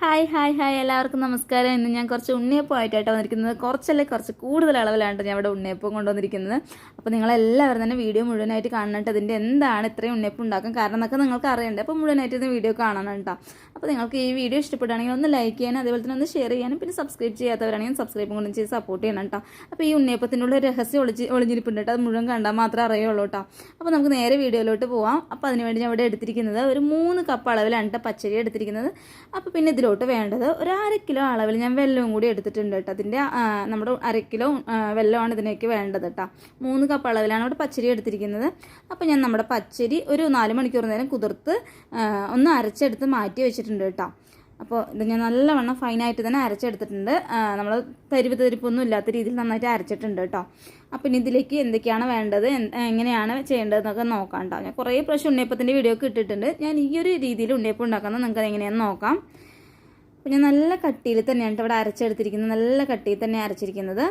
Hi hi hi. എല്ലാവർക്കും നമസ്കാരം. ഇന്ന് ഞാൻ കുറച്ച് ഉണ്ണിയപ്പം ഉണ്ണിയപ്പമായിട്ടാണ് വന്നിരിക്കുന്നത്. കുറച്ചല്ലേ കുറച്ച് കൂടുതൽ അളവിലാണ് ഞാൻ ഇവിടെ ഉണ്ണിയപ്പം കൊണ്ടുവന്നിരിക്കുന്നത്. അപ്പോൾ നിങ്ങളെല്ലാവരും തന്നെ വീഡിയോ മുഴുവനായിട്ട് കാണണം അതിന്റെ എന്താണ് ഇത്രയും ഉണ്ണിയപ്പം ഉണ്ടാക്കാൻ കാരണം എന്നൊക്കെ നിങ്ങൾക്ക് അറിയണ്ടേ. അപ്പോൾ മുഴുവനായിട്ട് ഇന്ന് വീഡിയോ കാണണം കേട്ടോ. അപ്പോൾ നിങ്ങൾക്ക് ഈ വീഡിയോ ഇഷ്ടപ്പെടുകയാണെങ്കിൽ ഒന്ന് ലൈക്ക് ചെയ്യാനും അതുപോലെ തന്നെ ഒന്ന് ഷെയർ ചെയ്യാനും പിന്നെ സബ്സ്ക്രൈബ് ചെയ്യാത്തവരാണെങ്കിൽ സബ്സ്ക്രൈബും കൊണ്ടും ചെയ്ത് സപ്പോർട്ട് ചെയ്യണം കേട്ടോ. അപ്പോൾ ഈ ഉണ്ണിയപ്പത്തിനുള്ള രഹസ്യം ഒളിച്ച് ഒളിഞ്ഞിരിപ്പുണ്ട് കേട്ടോ. അത് മുഴുവൻ കണ്ടാൽ മാത്രമേ അറിയുള്ളൂ കേട്ടോ. അപ്പോൾ നമുക്ക് നേരെ വീഡിയോയിലോട്ട് പോവാം. അപ്പോൾ അതിനുവേണ്ടി ഞാൻ ഇവിടെ എടുത്തിരിക്കുന്നത് ഒരു മൂന്ന് കപ്പ് അളവിലാണ് കേട്ടോ പച്ചരി എടുത്തിരിക്കുന്നത്. അപ്പോൾ പിന്നെ ഇതിലോട്ട് വേണ്ടത് ഒരു അര കിലോ അളവിൽ ഞാൻ വെല്ലവും കൂടി എടുത്തിട്ടുണ്ട് കേട്ടോ. അതിന്റെ നമ്മുടെ അര കിലോ വെല്ലമാണ് ഇതിനേക്ക് വേണ്ടത് കേട്ടോ. മൂന്ന് കപ്പ് അളവിലാണ് ഇവിടെ പച്ചരി എടുത്തിരിക്കുന്നത്. അപ്പോൾ ഞാൻ നമ്മുടെ പച്ചരി ഒരു നാല് മണിക്കൂർ നേരം കുതിർത്ത് ഒന്ന് അരച്ചെടുത്ത് മാറ്റി വെച്ചിട്ടുണ്ട് കേട്ടോ. അപ്പോൾ ഇത് ഞാൻ നല്ലവണ്ണം ഫൈനായിട്ട് തന്നെ അരച്ചെടുത്തിട്ടുണ്ട്. നമ്മൾ തരിവ് തരിപ്പൊന്നും ഇല്ലാത്ത രീതിയിൽ നന്നായിട്ട് അരച്ചിട്ടുണ്ട് കേട്ടോ. അപ്പം ഇനി ഇതിലേക്ക് എന്തൊക്കെയാണ് വേണ്ടത് എങ്ങനെയാണ് ചെയ്യേണ്ടതെന്നൊക്കെ നോക്കാം കേട്ടോ. ഞാൻ കുറേ പ്രാവശ്യം ഉണ്ണിയപ്പത്തിന്റെ വീഡിയോ ഒക്കെ ഇട്ടിട്ടുണ്ട്. ഞാൻ ഈ ഒരു രീതിയിൽ ഉണ്ണിയപ്പം ഉണ്ടാക്കുന്നത് നിങ്ങൾക്ക് എങ്ങനെയാണെന്ന് നോക്കാം. അപ്പോൾ ഞാൻ നല്ല കട്ടിയിൽ തന്നെയാണ് ഇവിടെ അരച്ചെടുത്തിരിക്കുന്നത്. നല്ല കട്ടിയിൽ തന്നെ അരച്ചിരിക്കുന്നത്.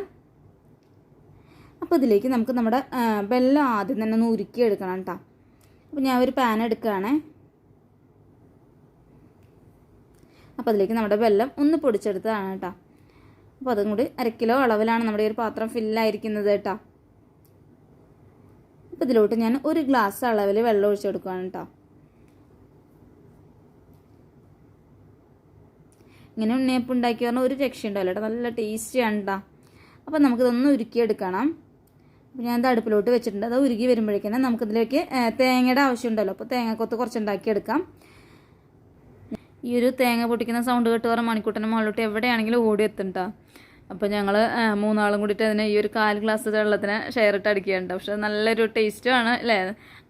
അപ്പോൾ ഇതിലേക്ക് നമുക്ക് നമ്മുടെ വെള്ളം ആദ്യം തന്നെ ഒന്ന് ഉരുക്കി എടുക്കണം കേട്ടോ അപ്പോൾ ഞാൻ ഒരു പാൻ എടുക്കുകയാണേ. അപ്പോൾ അതിലേക്ക് നമ്മുടെ വെല്ലം ഒന്ന് പൊടിച്ചെടുത്തതാണ് കേട്ടോ അപ്പോൾ അതും കൂടി അര കിലോ അളവിലാണ് നമ്മുടെ ഒരു പാത്രം ഫില്ലായിരിക്കുന്നത് കേട്ടോ അപ്പോൾ ഇതിലോട്ട് ഞാൻ ഒരു ഗ്ലാസ് അളവിൽ വെള്ളം ഒഴിച്ചെടുക്കുകയാണ് കേട്ടോ ഇങ്ങനെ ഉണ്ണിയപ്പം ഉണ്ടാക്കി പറഞ്ഞാൽ ഒരു രക്ഷയുണ്ടാവില്ല കേട്ടോ. നല്ല ടേസ്റ്റിയാണ് കേട്ടോ അപ്പോൾ നമുക്കിതൊന്ന് ഉരുക്കിയെടുക്കണം. ഞാൻ ഇത് അടുപ്പിലോട്ട് വെച്ചിട്ടുണ്ട്. അത് ഉരുകി വരുമ്പോഴേക്കും നമുക്കിതിലേക്ക് തേങ്ങയുടെ ആവശ്യമുണ്ടല്ലോ. അപ്പോൾ തേങ്ങക്കൊത്ത് കുറച്ച് കുറച്ചുണ്ടാക്കിയെടുക്കാം. ഈ ഒരു തേങ്ങ പൊട്ടിക്കുന്ന സൗണ്ട് കേട്ട് പറഞ്ഞ മണിക്കൂട്ടന്റെ മുകളിലോട്ട് എവിടെയാണെങ്കിലും ഓടി എത്തുന്നുണ്ടോ അപ്പോൾ ഞങ്ങൾ മൂന്നാളും കൂടിയിട്ട് അതിനെ ഈ ഒരു കാൽ ഗ്ലാസ് വെള്ളത്തിന് ഷെയർ ഇട്ട് അടിക്കുകയുണ്ട്. പക്ഷെ നല്ലൊരു ടേസ്റ്റുമാണ് അല്ലേ?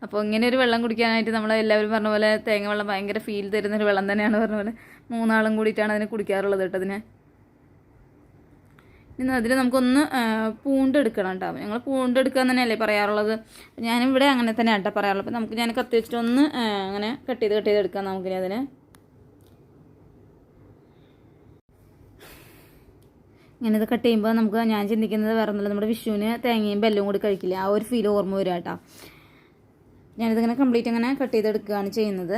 അപ്പോൾ ഇങ്ങനെ ഒരു വെള്ളം കുടിക്കാനായിട്ട് നമ്മൾ എല്ലാവരും പറഞ്ഞ പോലെ തേങ്ങ വെള്ളം ഭയങ്കര ഫീൽ തരുന്നൊരു വെള്ളം തന്നെയാണ് പറഞ്ഞ പോലെ മൂന്നാളും കൂടിയിട്ടാണ് അതിന് കുടിക്കാറുള്ളത് കേട്ടോ അതിന്. ഇന്ന് അതിൽ നമുക്കൊന്ന് പൂണ്ടെടുക്കണം കേട്ടോ. ഞങ്ങൾ പൂണ്ടെടുക്കുക തന്നെയല്ലേ പറയാറുള്ളത്. ഞാനിവിടെ അങ്ങനെ തന്നെ കേട്ടോ പറയാറുള്ളത്. അപ്പോൾ നമുക്ക് ഞാൻ കത്തി വെച്ചിട്ട് ഒന്ന് അങ്ങനെ കട്ട് ചെയ്ത് കട്ട് ചെയ്ത് എടുക്കാം നമുക്കിനി അതിന്. ഇങ്ങനെ ഇത് കട്ട് ചെയ്യുമ്പോൾ നമുക്ക് ഞാൻ ചിന്തിക്കുന്നത് വേറെ ഒന്നുമില്ല. നമ്മുടെ വിഷുവിന് തേങ്ങയും ബെല്ലും കൂടി കഴിക്കില്ല? ആ ഒരു ഫീൽ ഓർമ്മ വരിക കേട്ടോ. ഞാനിതിങ്ങനെ കംപ്ലീറ്റ് അങ്ങനെ കട്ട് ചെയ്തെടുക്കുകയാണ് ചെയ്യുന്നത്.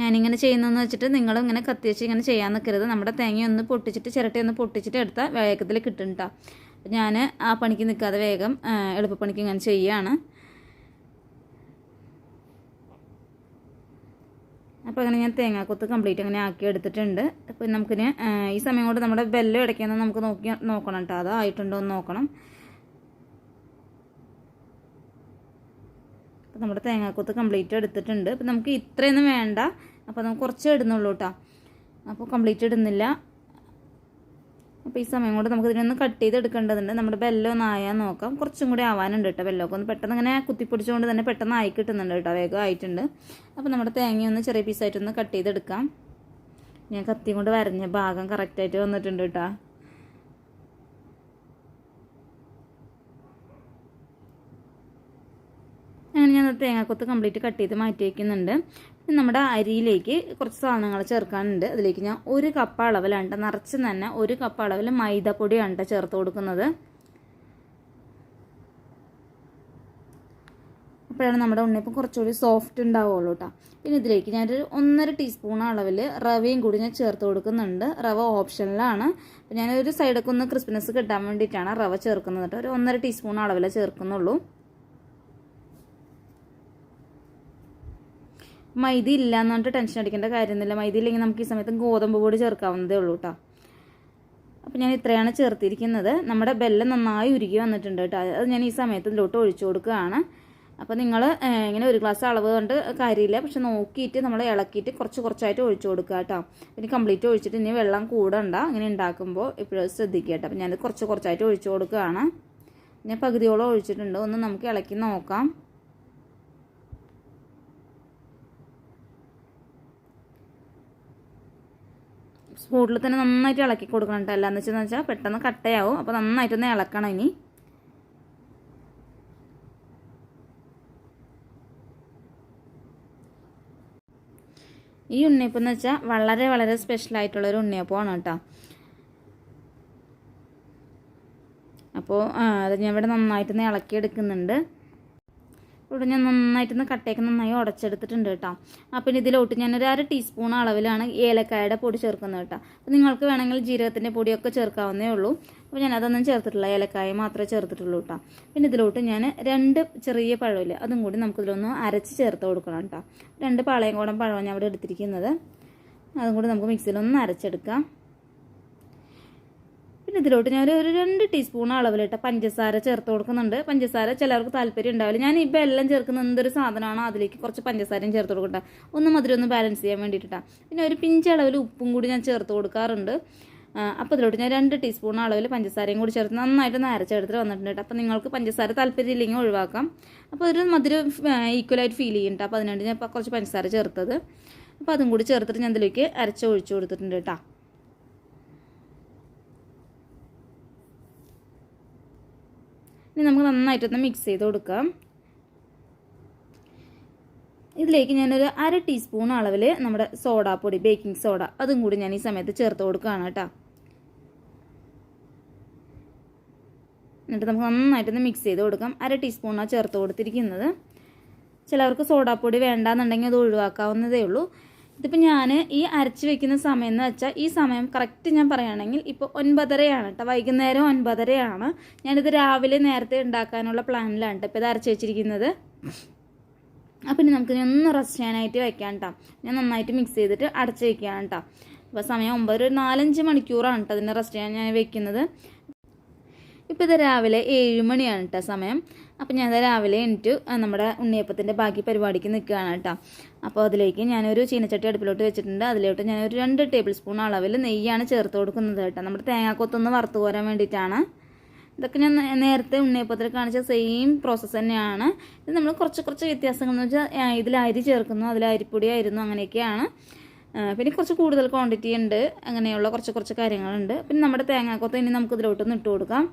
ഞാനിങ്ങനെ ചെയ്യുന്നതെന്ന് വെച്ചിട്ട് നിങ്ങളും ഇങ്ങനെ കത്തി വെച്ച് ഇങ്ങനെ ചെയ്യാൻ നിൽക്കരുത് നമ്മുടെ തേങ്ങ ഒന്ന് പൊട്ടിച്ചിട്ട് ചിരട്ടി ഒന്ന് പൊട്ടിച്ചിട്ട് എടുത്താൽ വേഗത്തിൽ കിട്ടും കേട്ടോ. ഞാൻ ആ പണിക്ക് നിൽക്കാതെ വേഗം എളുപ്പപ്പണിക്ക് ഇങ്ങനെ ചെയ്യുകയാണ്. അപ്പോൾ അങ്ങനെ ഞാൻ തേങ്ങാക്കൊത്ത് കംപ്ലീറ്റ് അങ്ങനെ ആക്കി എടുത്തിട്ടുണ്ട്. അപ്പോൾ നമുക്കിന് ഈ സമയം കൊണ്ട് നമ്മുടെ ബെല്ല ഇടയ്ക്കുന്ന നമുക്ക് നോക്കി നോക്കണം കേട്ടോ അത് ആയിട്ടുണ്ടോ എന്ന് നോക്കണം. അപ്പോൾ നമ്മുടെ തേങ്ങാക്കൊത്ത് കംപ്ലീറ്റ് എടുത്തിട്ടുണ്ട്. അപ്പോൾ നമുക്ക് ഇത്രയൊന്നും വേണ്ട. അപ്പോൾ നമുക്ക് കുറച്ച് ഇടുന്നുള്ളൂ കേട്ടോ അപ്പോൾ കംപ്ലീറ്റ് ഇടുന്നില്ല. അപ്പോൾ ഈ സമയം കൊണ്ട് നമുക്ക് ഇതിനൊന്ന് കട്ട് ചെയ്ത് എടുക്കേണ്ടതുണ്ട് നമ്മുടെ ബെല്ലം ഒന്ന് ആയാൽ നോക്കാം. കുറച്ചും കൂടി ആവാനുണ്ട് കേട്ടോ ബെല്ലമൊക്കെ ഒന്ന് പെട്ടെന്ന് ഇങ്ങനെ കുത്തിപ്പിടിച്ചുകൊണ്ട് തന്നെ പെട്ടെന്ന് ആയി കിട്ടുന്നുണ്ട് കേട്ടോ വേഗം ആയിട്ടുണ്ട്. അപ്പോൾ നമ്മുടെ തേങ്ങ ഒന്ന് ചെറിയ പീസായിട്ടൊന്ന് കട്ട് ചെയ്തെടുക്കാം. ഞാൻ കത്തി കൊണ്ട് വരഞ്ഞ ഭാഗം കറക്റ്റായിട്ട് വന്നിട്ടുണ്ട് കേട്ടോ അങ്ങനെ തേങ്ങാക്കൊത്ത് കംപ്ലീറ്റ് കട്ട് ചെയ്ത് മാറ്റി വയ്ക്കുന്നുണ്ട് നമ്മുടെ അരിയിലേക്ക് കുറച്ച് സാധനങ്ങൾ ചേർക്കാനുണ്ട്. അതിലേക്ക് ഞാൻ ഒരു കപ്പ് അളവിലാണ് നിറച്ച് തന്നെ ഒരു കപ്പ് അളവിൽ മൈദപ്പൊടിയാണ് ചേർത്ത് കൊടുക്കുന്നത്. അപ്പോഴാണ് നമ്മുടെ ഉണ്ണിയപ്പം കുറച്ചുകൂടി സോഫ്റ്റ് ഉണ്ടാവുള്ളൂ കേട്ടോ പിന്നെ ഇതിലേക്ക് ഞാനൊരു ഒന്നര ടീസ്പൂൺ അളവിൽ റവയും കൂടി ഞാൻ ചേർത്ത് കൊടുക്കുന്നുണ്ട്. റവ ഓപ്ഷനിലാണ്. ഞാനൊരു സൈഡൊക്കെ ഒന്ന് ക്രിസ്പിനെസ് കിട്ടാൻ വേണ്ടിയിട്ടാണ് റവ ചേർക്കുന്നത് കേട്ടോ ഒരു ഒന്നര ടീസ്പൂൺ അളവിൽ ചേർക്കുന്നുള്ളൂ. മൈദ ഇല്ല എന്ന് പറഞ്ഞിട്ട് ടെൻഷൻ അടിക്കേണ്ട കാര്യമൊന്നുമില്ല. മൈദ ഇല്ലെങ്കിൽ നമുക്ക് ഈ സമയത്ത് ഗോതമ്പ് പൊടി ചേർക്കാവുന്നതേ ഉള്ളൂ കേട്ടോ അപ്പോൾ ഞാൻ ഇത്രയാണ് ചേർത്തിരിക്കുന്നത്. നമ്മുടെ ബെല്ലം നന്നായി ഉരുകി വന്നിട്ടുണ്ട് കേട്ടോ അത് ഞാൻ ഈ സമയത്ത് ഇതിലോട്ട് ഒഴിച്ചു കൊടുക്കുകയാണ്. അപ്പോൾ നിങ്ങൾ ഇങ്ങനെ ഒരു ഗ്ലാസ് അളവ് കൊണ്ട് കാര്യമില്ല. പക്ഷെ നോക്കിയിട്ട് നമ്മൾ ഇളക്കിയിട്ട് കുറച്ച് കുറച്ചായിട്ട് ഒഴിച്ചു കൊടുക്കുക കേട്ടോ ഇനി കംപ്ലീറ്റ് ഒഴിച്ചിട്ട് ഇനി വെള്ളം കൂടണ്ട. ഇങ്ങനെ ഉണ്ടാക്കുമ്പോൾ ഇപ്പോഴും ശ്രദ്ധിക്കുക കേട്ടോ അപ്പോൾ ഞാനത് കുറച്ച് കുറച്ചായിട്ട് ഒഴിച്ചു കൊടുക്കുകയാണ്. ഞാൻ പകുതിയോളം ഒഴിച്ചിട്ടുണ്ട്. ഒന്ന് നമുക്ക് ഇളക്കി നോക്കാം. സ്പൂണിൽ തന്നെ നന്നായിട്ട് ഇളക്കി കൊടുക്കണം കേട്ടോ. അല്ലാന്ന് വെച്ചാൽ വെച്ചാൽ പെട്ടെന്ന് കട്ടയാവും. അപ്പോൾ നന്നായിട്ടൊന്ന് ഇളക്കണം ഇനി. ഈ ഉണ്ണിയപ്പം എന്ന് വെച്ചാൽ വളരെ വളരെ സ്പെഷ്യൽ ആയിട്ടുള്ള ഒരു ഉണ്ണിയപ്പമാണ് കേട്ടോ. അപ്പോൾ അത് ഞാൻ ഇവിടെ നന്നായിട്ടൊന്ന് ഇളക്കി എടുക്കുന്നുണ്ട് ഇവിടെ ഞാൻ നന്നായിട്ടൊന്ന് കട്ടയൊക്കെ നന്നായി ഉടച്ചെടുത്തിട്ടുണ്ട് കേട്ടോ. അപ്പം ഇതിലോട്ട് ഞാനൊരു അര ടീസ്പൂൺ അളവിലാണ് ഏലക്കായുടെ പൊടി ചേർക്കുന്നത് കേട്ടോ. അപ്പം നിങ്ങൾക്ക് വേണമെങ്കിൽ ജീരകത്തിന്റെ പൊടിയൊക്കെ ചേർക്കാവുന്നേ ഉള്ളൂ. അപ്പോൾ ഞാൻ അതൊന്നും ചേർത്തിട്ടില്ല. ഏലക്കായ മാത്രമേ ചേർത്തിട്ടുള്ളൂ കേട്ടോ. പിന്നെ ഇതിലോട്ട് ഞാൻ രണ്ട് ചെറിയ പഴമില്ല അതും കൂടി നമുക്കിതിലൊന്ന് അരച്ച് ചേർത്ത് കൊടുക്കണം കേട്ടോ. രണ്ട് പാളയം കൂടം പഴമാണ് ഞാൻ ഇവിടെ എടുത്തിരിക്കുന്നത്. അതും കൂടി നമുക്ക് മിക്സിയിലൊന്ന് അരച്ചെടുക്കാം. പിന്നെ ഇതിലോട്ട് ഞാൻ ഒരു രണ്ട് ടീസ്പൂൺ അളവിലിട്ട പഞ്ചസാര ചേർത്ത് കൊടുക്കുന്നുണ്ട്. പഞ്ചസാര ചിലർക്ക് താല്പര്യം ഉണ്ടാവില്ല. ഞാൻ ഇപ്പം എല്ലാം ചേർക്കുന്ന എന്തൊരു സാധനമാണോ അതിലേക്ക് കുറച്ച് പഞ്ചസാരയും ചേർത്ത് കൊടുക്കട്ടെ. ഒന്ന് മധുരം ഒന്ന് ബാലൻസ് ചെയ്യാൻ വേണ്ടിയിട്ടാണ് പിന്നെ ഒരു പിഞ്ച് അളവിൽ ഉപ്പും കൂടി ഞാൻ ചേർത്ത് കൊടുക്കാറുണ്ട്. അപ്പോൾ ഇതിലോട്ട് ഞാൻ രണ്ട് ടീസ്പൂൺ അളവിൽ പഞ്ചസാരയും കൂടി ചേർത്ത് നന്നായിട്ട് ഒന്ന് അരച്ചെടുത്തിട്ട് വന്നിട്ടുണ്ട് കേട്ടോ. അപ്പോൾ നിങ്ങൾക്ക് പഞ്ചസാര താല്പര്യം ഇല്ലെങ്കിൽ ഒഴിവാക്കാം. അപ്പോൾ ഒരു മധുരം ഈക്വലായിട്ട് ഫീൽ ചെയ്യുന്നുണ്ട് അപ്പോൾ അതിനുവേണ്ടി ഞാൻ കുറച്ച് പഞ്ചസാര ചേർത്തത്. അപ്പോൾ അതും കൂടി ചേർത്തിട്ട് ഞാൻ ഇതിലേക്ക് അരച്ച് ഒഴിച്ചു കൊടുത്തിട്ടുണ്ട് കേട്ടോ. ഇനി നമുക്ക് നന്നായിട്ടൊന്ന് മിക്സ് ചെയ്ത് കൊടുക്കാം. ഇതിലേക്ക് ഞാനൊരു അര ടീസ്പൂൺ അളവിൽ നമ്മുടെ സോഡാപ്പൊടി ബേക്കിംഗ് സോഡ അതും കൂടി ഞാൻ ഈ സമയത്ത് ചേർത്ത് കൊടുക്കുകയാണ് കേട്ടോ. എന്നിട്ട് നമുക്ക് നന്നായിട്ടൊന്ന് മിക്സ് ചെയ്ത് കൊടുക്കാം. അര ടീസ്പൂണാണ് ചേർത്ത് കൊടുത്തിരിക്കുന്നത്. ചിലവർക്ക് സോഡാപ്പൊടി വേണ്ടാന്നുണ്ടെങ്കിൽ അത് ഒഴിവാക്കാവുന്നതേ ഉള്ളൂ. ഇതിപ്പോൾ ഞാൻ ഈ അരച്ച് വെക്കുന്ന സമയം എന്ന് വെച്ചാൽ ഈ സമയം കറക്റ്റ് ഞാൻ പറയുകയാണെങ്കിൽ ഇപ്പോൾ ഒൻപതരയാണ് കേട്ടോ വൈകുന്നേരം ഒൻപതരയാണ്. ഞാനിത് രാവിലെ നേരത്തെ ഉണ്ടാക്കാനുള്ള പ്ലാനിലാണ് ഇപ്പോൾ ഇത് അരച്ച് വെച്ചിരിക്കുന്നത്. അപ്പം ഇനി നമുക്ക് ഒന്ന് റെസ്റ്റ് ചെയ്യാനായിട്ട് വെക്കാം കേട്ടോ ഞാൻ നന്നായിട്ട് മിക്സ് ചെയ്തിട്ട് അടച്ച് വെക്കുകയാണ് കേട്ടോ അപ്പോൾ സമയം ഒമ്പത് ഒരു നാലഞ്ച് മണിക്കൂറാണ് കേട്ടോ അതിന്റെ റെസ്റ്റ് ചെയ്യാൻ ഞാൻ വെക്കുന്നത്. ഇപ്പോൾ ഇത് രാവിലെ ഏഴ് മണിയാണ് കേട്ടോ സമയം. അപ്പം ഞാൻ രാവിലെ എണീറ്റ് നമ്മുടെ ഉണ്ണിയപ്പത്തിന്റെ ബാക്കി പരിപാടിക്ക് നിൽക്കുകയാണ് കേട്ടോ അപ്പോൾ അതിലേക്ക് ഞാനൊരു ചീനച്ചട്ടി അടുപ്പിലോട്ട് വെച്ചിട്ടുണ്ട്. അതിലോട്ട് ഞാനൊരു രണ്ട് ടേബിൾ സ്പൂൺ അളവിൽ നെയ്യാണ് ചേർത്ത് കൊടുക്കുന്നത് കേട്ടോ. നമ്മുടെ തേങ്ങാക്കൊത്തൊന്ന് വറുത്ത് കോരാൻ വേണ്ടിയിട്ടാണ്. ഇതൊക്കെ ഞാൻ നേരത്തെ ഉണ്ണിയപ്പത്തിൽ കാണിച്ച സെയിം പ്രോസസ്സ് തന്നെയാണ്. ഇത് നമ്മൾ കുറച്ച് കുറച്ച് വ്യത്യാസങ്ങൾ എന്ന് വെച്ചാൽ ഇതിൽ അരി ചേർക്കുന്നു അതിൽ അരിപ്പൊടി ആയിരുന്നു അങ്ങനെയൊക്കെയാണ്. പിന്നെ കുറച്ച് കൂടുതൽ ക്വാണ്ടിറ്റി ഉണ്ട്. അങ്ങനെയുള്ള കുറച്ച് കുറച്ച് കാര്യങ്ങളുണ്ട്. പിന്നെ നമ്മുടെ തേങ്ങാക്കൊത്ത് ഇനി നമുക്ക് ഇതിലോട്ടൊന്ന് ഇട്ട് കൊടുക്കാം.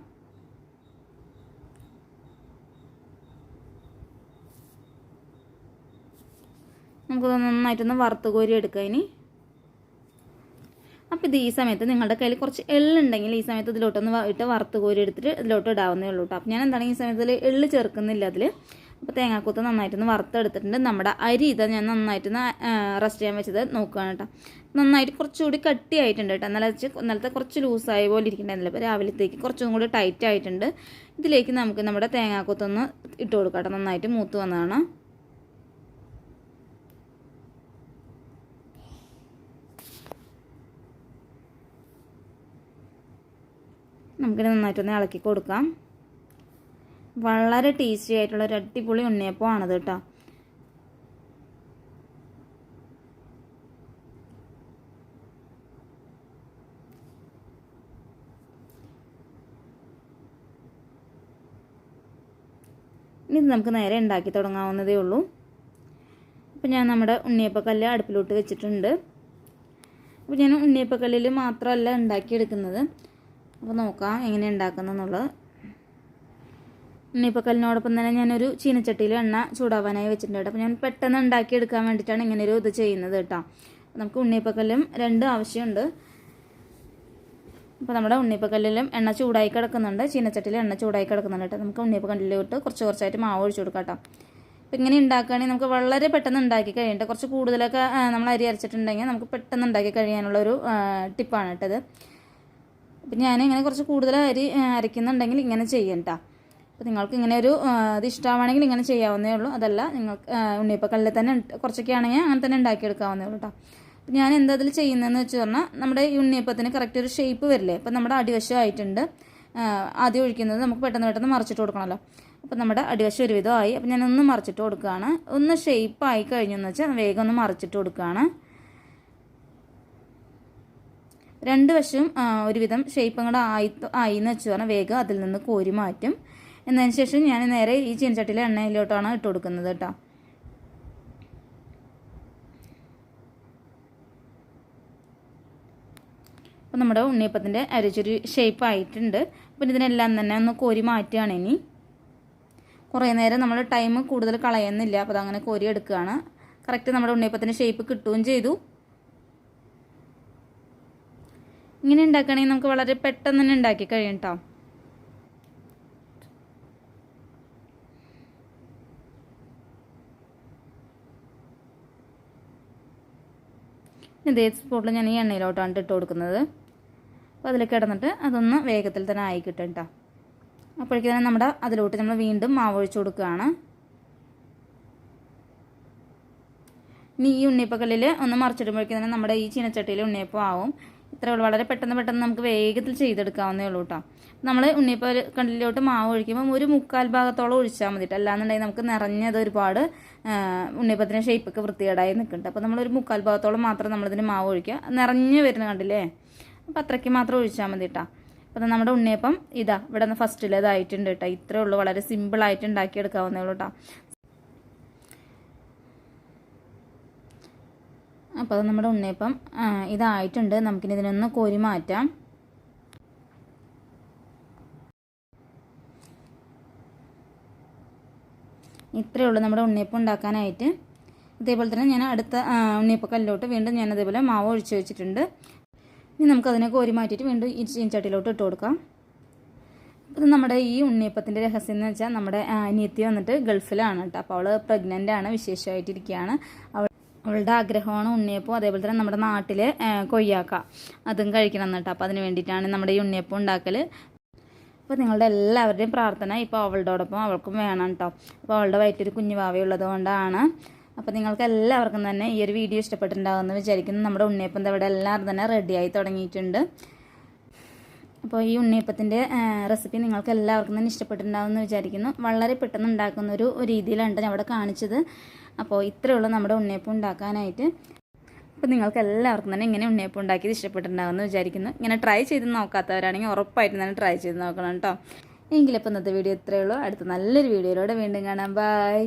നമുക്കത് നന്നായിട്ടൊന്ന് വറുത്ത് കോരി എടുക്കുക ഇനി. അപ്പോൾ ഇത് ഈ സമയത്ത് നിങ്ങളുടെ കയ്യിൽ കുറച്ച് എള്ളുണ്ടെങ്കിൽ ഈ സമയത്ത് ഇതിലോട്ടൊന്ന് ഇട്ട് വറുത്ത് കോരി എടുത്തിട്ട് ഇതിലോട്ട് ഇടാവുന്നേ ഉള്ളൂ കേട്ടോ അപ്പോൾ ഞാൻ എന്താണ് ഈ സമയത്തിൽ എള്ള് ചേർക്കുന്നില്ല അതിൽ അപ്പോൾ തേങ്ങാക്കൂത്ത് നന്നായിട്ടൊന്ന് വറുത്തെടുത്തിട്ടുണ്ട്. നമ്മുടെ അരി ഇതാ ഞാൻ നന്നായിട്ടൊന്ന് റെസ്റ്റ് ചെയ്യാൻ വെച്ചത് നോക്കുകയാണ് കേട്ടോ നന്നായിട്ട് കുറച്ചുകൂടി കട്ടിയായിട്ടുണ്ട് കേട്ടോ എന്നാലും വെച്ച് ഇന്നലത്തെ കുറച്ച് ലൂസായ പോലെ ഇരിക്കണ്ടായിരുന്നില്ല. അപ്പോൾ രാവിലത്തേക്ക് കുറച്ചും കൂടി ടൈറ്റ് ആയിട്ടുണ്ട്. ഇതിലേക്ക് നമുക്ക് നമ്മുടെ തേങ്ങാക്കൂത്തൊന്ന് ഇട്ട് കൊടുക്കാം കേട്ടോ നന്നായിട്ട് മൂത്ത് വന്നതാണ്. നമുക്കിത് നന്നായിട്ടൊന്ന് ഇളക്കി കൊടുക്കാം. വളരെ ടേസ്റ്റി ആയിട്ടുള്ള ഒരു അടിപൊളി ഉണ്ണിയപ്പമാണത് കേട്ടോ. ഇനി നമുക്ക് നേരെ ഉണ്ടാക്കി തുടങ്ങാവുന്നതേ ഉള്ളൂ. അപ്പോൾ ഞാൻ നമ്മുടെ ഉണ്ണിയപ്പക്കല്ല് അടുപ്പിലോട്ട് വെച്ചിട്ടുണ്ട്. അപ്പോൾ ഞാൻ ഉണ്ണിയപ്പക്കല്ലിൽ മാത്രമല്ല ഉണ്ടാക്കിയെടുക്കുന്നത്. അപ്പോൾ നോക്കാം എങ്ങനെ ഉണ്ടാക്കുന്നതെന്നുള്ളത് കല്ലിനോടൊപ്പം തന്നെ ഞാനൊരു ചീനച്ചട്ടിയിൽ എണ്ണ ചൂടാവാനായി വെച്ചിട്ടുണ്ട് അപ്പോൾ ഞാൻ പെട്ടെന്ന് ഉണ്ടാക്കിയെടുക്കാൻ വേണ്ടിയിട്ടാണ് ഇങ്ങനെ ഒരു ഇത് ചെയ്യുന്നത് കേട്ടോ. നമുക്ക് ഉണ്ണിയപ്പക്കല്ലും രണ്ട് ആവശ്യമുണ്ട്. അപ്പോൾ നമ്മുടെ ഉണ്ണിപ്പക്കല്ലിലും എണ്ണ ചൂടായി കിടക്കുന്നുണ്ട്. ചീനച്ചട്ടിയിൽ എണ്ണ ചൂടായി കിടക്കുന്നുണ്ട് കേട്ടോ. നമുക്ക് ഉണ്ണിയപ്പക്കല്ലിലോട്ട് കുറച്ച് കുറച്ചായിട്ട് മാവ് ഒഴിച്ചു കൊടുക്കാം കേട്ടോ. അപ്പോൾ ഇങ്ങനെ ഉണ്ടാക്കുകയാണെങ്കിൽ നമുക്ക് വളരെ പെട്ടെന്ന് ഉണ്ടാക്കി കഴിയേണ്ട കുറച്ച് കൂടുതലൊക്കെ നമ്മൾ അരി അരച്ചിട്ടുണ്ടെങ്കിൽ നമുക്ക് പെട്ടെന്ന് ഉണ്ടാക്കി കഴിയാനുള്ളൊരു ടിപ്പാണ് കേട്ടത്. അപ്പം ഞാൻ ഇങ്ങനെ കുറച്ച് കൂടുതൽ അരി അരയ്ക്കുന്നുണ്ടെങ്കിൽ ഇങ്ങനെ ചെയ്യണ്ട അപ്പോൾ നിങ്ങൾക്ക് ഇങ്ങനെ ഒരു ഇത് ഇഷ്ടമാണെങ്കിൽ ഇങ്ങനെ ചെയ്യാവുന്നേ ഉള്ളൂ. അതല്ല നിങ്ങൾക്ക് ഉണ്ണിയപ്പക്കല്ലിൽ തന്നെ കുറച്ചൊക്കെ ആണെങ്കിൽ അങ്ങനെ തന്നെ ഉണ്ടാക്കിയെടുക്കാവുന്നേ ഉള്ളൂ കേട്ടോ അപ്പം ഞാൻ എന്താ അതിൽ ചെയ്യുന്നതെന്ന് വെച്ച് പറഞ്ഞാൽ നമ്മുടെ ഈ ഉണ്ണിയപ്പത്തിന് കറക്റ്റ് ഒരു ഷേപ്പ് വരില്ലേ? അപ്പം നമ്മുടെ അടിവശം ആയിട്ടുണ്ട് ആദ്യം ഒഴിക്കുന്നത് നമുക്ക് പെട്ടെന്ന് പെട്ടെന്ന് മറിച്ചിട്ട് കൊടുക്കണമല്ലോ. അപ്പം നമ്മുടെ അടിവശം ഒരുവിധമായി അപ്പം ഞാൻ ഒന്ന് മറിച്ചിട്ട് കൊടുക്കുകയാണ്. ഒന്ന് ഷേപ്പ് ആയി കഴിഞ്ഞെന്ന് വെച്ചാൽ വേഗം ഒന്ന് മറിച്ചിട്ട് കൊടുക്കുകയാണ്. രണ്ട് വശവും ഒരുവിധം ഷേപ്പ് അങ്ങോട്ട് ആയി ആയി എന്ന് വെച്ച് പറഞ്ഞാൽ വേഗം അതിൽ നിന്ന് കോരി മാറ്റും. എന്നതിന് ശേഷം ഞാൻ നേരെ ഈ ചീനച്ചട്ടിയിലെ എണ്ണയിലോട്ടാണ് ഇട്ട് കൊടുക്കുന്നത് കേട്ടോ. അപ്പോൾ നമ്മുടെ ഉണ്ണിയപ്പത്തിന്റെ അരച്ചൊരു ഷേപ്പ് ആയിട്ടുണ്ട്. അപ്പം ഇതിനെല്ലാം തന്നെ ഒന്ന് കോരി മാറ്റുകയാണ് ഇനി. കുറേ നേരം നമ്മൾ ടൈം കൂടുതൽ കളയുന്നില്ല. അപ്പോൾ അതങ്ങനെ കോരി എടുക്കുകയാണ് കറക്റ്റ് നമ്മുടെ ഉണ്ണിയപ്പത്തിന്റെ ഷേപ്പ് കിട്ടുകയും ചെയ്തു. ഇങ്ങനെ ഉണ്ടാക്കുകയാണെങ്കിൽ നമുക്ക് വളരെ പെട്ടെന്ന് തന്നെ ഉണ്ടാക്കി കഴിയും കേട്ടോ ഇതേ സ്പോട്ടിൽ ഞാൻ ഈ എണ്ണയിലോട്ടാണ് ഇട്ട് കൊടുക്കുന്നത്. അപ്പോൾ അതിൽ കിടന്നിട്ട് അതൊന്ന് വേഗത്തിൽ തന്നെ ആയി കിട്ടും കേട്ടോ അപ്പോഴേക്കും തന്നെ നമ്മുടെ അതിലോട്ട് നമ്മൾ വീണ്ടും മാവ് ഒഴിച്ചു കൊടുക്കുകയാണ്. ഇനി ഈ ഉണ്ണിയപ്പക്കല്ലിൽ ഒന്ന് മറിച്ചിടുമ്പോഴേക്കും തന്നെ നമ്മുടെ ഈ ചീനച്ചട്ടിയിൽ ഉണ്ണിയപ്പം ആവും. ഇത്രേ ഉള്ളൂ. വളരെ പെട്ടെന്ന് പെട്ടെന്ന് നമുക്ക് വേഗത്തിൽ ചെയ്തെടുക്കാവുന്നേ ഉള്ളൂ കേട്ടോ നമ്മൾ ഉണ്ണിയപ്പ കണ്ടിലോട്ട് മാവ് ഒഴിക്കുമ്പോൾ ഒരു മുക്കാൽ ഭാഗത്തോളം ഒഴിച്ചാൽ മതിട്ട്. അല്ലാന്നുണ്ടെങ്കിൽ നമുക്ക് നിറഞ്ഞത് ഒരുപാട് ഉണ്ണിയപ്പത്തിന്റെ ഷേപ്പൊക്കെ വൃത്തികേടായി നിൽക്കുന്നുണ്ട് അപ്പോൾ നമ്മളൊരു മുക്കാൽ ഭാഗത്തോളം മാത്രം നമ്മളിതിന് മാവ് ഒഴിക്കുക. നിറഞ്ഞു വരുന്ന കണ്ടില്ലേ? അപ്പോൾ അത്രയ്ക്ക് മാത്രം ഒഴിച്ചാൽ മതി കേട്ടോ അപ്പോൾ നമ്മുടെ ഉണ്ണിയപ്പം ഇതാ ഇവിടെ നിന്ന് ഫസ്റ്റിൽ ഇതായിട്ടുണ്ട് കേട്ടോ ഇത്രയേ ഉള്ളൂ. വളരെ സിമ്പിളായിട്ട് ഉണ്ടാക്കിയെടുക്കാവുന്നേ ഉള്ളൂ കേട്ടോ അപ്പോൾ അത് നമ്മുടെ ഉണ്ണിയപ്പം ഇതായിട്ടുണ്ട്. നമുക്കിനി ഇതിനൊന്ന് കോരി മാറ്റാം. ഇത്രയേ ഉള്ളൂ നമ്മുടെ ഉണ്ണിയപ്പം ഉണ്ടാക്കാനായിട്ട്. ഇതേപോലെ തന്നെ ഞാൻ അടുത്ത ഉണ്ണിയപ്പക്കല്ലിലോട്ട് വീണ്ടും ഞാൻ അതേപോലെ മാവ് ഒഴിച്ച് വെച്ചിട്ടുണ്ട്. ഇനി നമുക്കതിനെ കോരി മാറ്റിയിട്ട് വീണ്ടും ഈ ചീൻചട്ടിയിലോട്ട് ഇട്ട് കൊടുക്കാം. അപ്പം നമ്മുടെ ഈ ഉണ്ണിയപ്പത്തിന്റെ രഹസ്യം എന്ന് വെച്ചാൽ നമ്മുടെ അനിയത്തി വന്നിട്ട് ഗൾഫിലാണ് കേട്ടോ. അപ്പോൾ അവൾ പ്രഗ്നന്റ് ആണ് വിശേഷമായിട്ടിരിക്കുകയാണ്. അവൾ അവളുടെ ആഗ്രഹമാണ് ഉണ്ണിയപ്പം അതേപോലെ തന്നെ നമ്മുടെ നാട്ടിൽ കൊയ്യാക്ക. അതും കഴിക്കണം എന്നിട്ട്. അപ്പോൾ അതിന് വേണ്ടിയിട്ടാണ് നമ്മുടെ ഈ ഉണ്ണിയപ്പം ഉണ്ടാക്കൽ അപ്പോൾ നിങ്ങളുടെ എല്ലാവരുടെയും പ്രാർത്ഥന ഇപ്പോൾ അവളുടെയോടൊപ്പം അവൾക്കും വേണം കേട്ടോ അപ്പോൾ അവളുടെ വയറ്റൊരു കുഞ്ഞു ഭാവയുള്ളത് കൊണ്ടാണ്. അപ്പോൾ നിങ്ങൾക്ക് എല്ലാവർക്കും തന്നെ ഈ ഒരു വീഡിയോ ഇഷ്ടപ്പെട്ടിട്ടുണ്ടാകുമെന്ന് വിചാരിക്കുന്നു. നമ്മുടെ ഉണ്ണിയപ്പം ഇവിടെ എല്ലാവരും തന്നെ റെഡിയായി തുടങ്ങിയിട്ടുണ്ട്. അപ്പോൾ ഈ ഉണ്ണിയപ്പത്തിന്റെ റെസിപ്പി നിങ്ങൾക്ക് എല്ലാവർക്കും തന്നെ ഇഷ്ടപ്പെട്ടിട്ടുണ്ടാവുമെന്ന് വിചാരിക്കുന്നു. വളരെ പെട്ടെന്ന് ഉണ്ടാക്കുന്ന ഒരു രീതിയിലാണ് ഞാൻ അവിടെ കാണിച്ചത്. അപ്പോൾ ഇത്രയേ ഉള്ളൂ നമ്മുടെ ഉണ്ണിയപ്പം ഉണ്ടാക്കാനായിട്ട്. അപ്പോൾ നിങ്ങൾക്ക് എല്ലാവർക്കും തന്നെ ഇങ്ങനെ ഉണ്ണിയപ്പം ഉണ്ടാക്കിയത് ഇഷ്ടപ്പെട്ടിട്ടുണ്ടാവുമെന്ന് വിചാരിക്കുന്നു. ഇങ്ങനെ ട്രൈ ചെയ്ത് നോക്കാത്തവരാണെങ്കിൽ ഉറപ്പായിട്ടും തന്നെ ട്രൈ ചെയ്ത് നോക്കണം കേട്ടോ. എങ്കിലിപ്പോൾ ഇന്നത്തെ വീഡിയോ ഇത്രയേ ഉള്ളൂ. അടുത്ത നല്ലൊരു വീഡിയോയിലൂടെ വീണ്ടും കാണാം. ബൈ